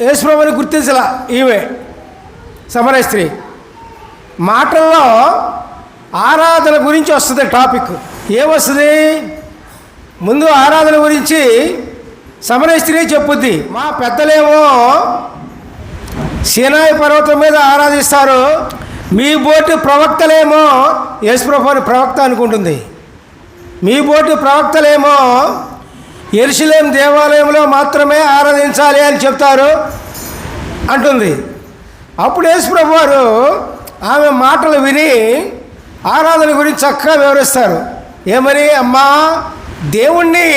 యేసుప్రభుని గుర్తించలా. ఈమె సమరయ స్త్రీ. మాటల్లో ఆరాధన గురించి వస్తుంది టాపిక్. ఏమొస్తుంది? ముందు ఆరాధన గురించి సమరయ స్త్రీ చెప్పుద్ది. మా పెద్దలేమో సీనాయి పర్వతం మీద ఆరాధిస్తారు. మీ బోటి ప్రవక్తలేమో యేసుప్రభుని ప్రవక్త అనుకుంటుంది. మీ బోటి ప్రవక్తలేమో ఎరుసలేం దేవాలయంలో మాత్రమే ఆరాధించాలి అని చెప్తారు అంటుంది. అప్పుడు యేసుప్రభు వారు ఆమె మాటలు విని ఆరాధన గురించి చక్కగా వివరిస్తారు. ఏమని అమ్మా దేవుణ్ణి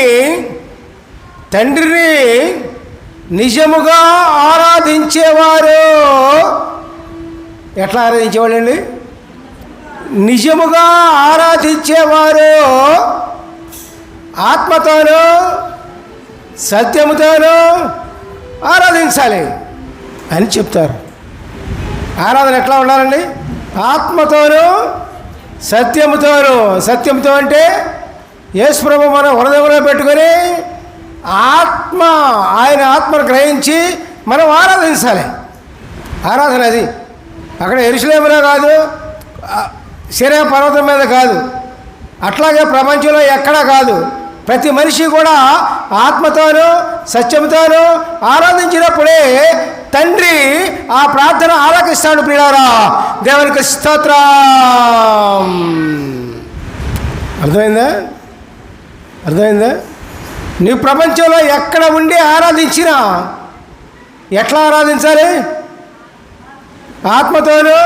తండ్రిని నిజముగా ఆరాధించేవారు. ఎట్లా ఆరాధించేవాళ్ళండి? నిజముగా ఆరాధించేవారు. ఆత్మతోనూ సత్యముతోనూ ఆరాధించాలి అని చెప్తారు. ఆరాధన ఎట్లా ఉండాలండి? ఆత్మతోనూ సత్యముతోనూ. సత్యంతో అంటే యేసుప్రభు మన హృదయంలో పెట్టుకొని ఆత్మ ఆయన ఆత్మను గ్రహించి మనం ఆరాధించాలి. ఆరాధన అది. అక్కడ ఎరుసలేములో కాదు శరీర పర్వతం మీద కాదు. అట్లాగే ప్రపంచంలో ఎక్కడా కాదు. ప్రతి మనిషి కూడా ఆత్మతోనూ సత్యంతోనూ ఆరాధించినప్పుడే తండ్రి ఆ ప్రార్థన ఆలకిస్తాడు ప్రియారా దేవునికి స్తోత్రం. అర్థమైందా? అర్థమైందా? నీ ప్రపంచంలో ఎక్కడ ఉండి ఆరాధించినా ఎట్లా ఆరాధించాలి? ఆత్మతోనూ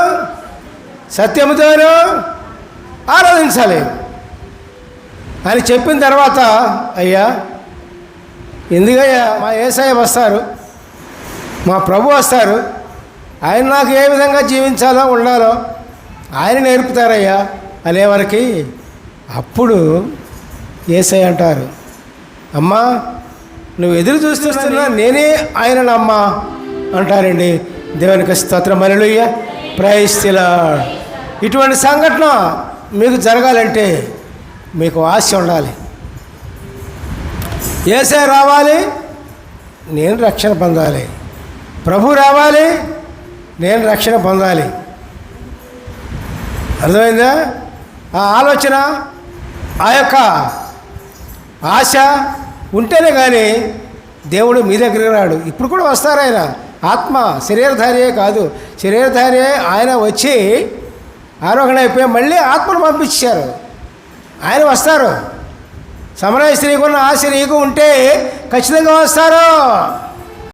సత్యముతోనూ ఆరాధించాలి. అని చెప్పిన తర్వాత అయ్యా ఎందుకయ్యా మా ఏసాయ వస్తారు మా ప్రభు వస్తారు ఆయన నాకు ఏ విధంగా జీవించాలో ఉండాలో ఆయన నేర్పుతారయ్యా అనేవారికి అప్పుడు ఏసై అంటారు అమ్మా నువ్వు ఎదురు చూస్తున్నా నేనే ఆయన అమ్మా అంటారండి. దేవునికి స్తోత్రం అలలుయ్య ప్రయస్తిలా ఇటువంటి సంఘటన మీకు జరగాలంటే మీకు ఆశ ఉండాలి. ఏసే రావాలి నేను రక్షణ పొందాలి. ప్రభు రావాలి నేను రక్షణ పొందాలి. అర్థమైందా? ఆ ఆలోచన ఆ యొక్క ఆశ ఉంటేనే కానీ దేవుడు మీ దగ్గరికి రాడు. ఇప్పుడు కూడా వస్తారు ఆయన. ఆత్మ శరీరధారియే కాదు. శరీరధారియే ఆయన వచ్చి ఆరోహణ అయిపోయి మళ్ళీ ఆత్మను పంపించారు. ఆయన వస్తారు. సమరయ స్త్రీకున్న ఆశ నీకు ఉంటే ఖచ్చితంగా వస్తారు.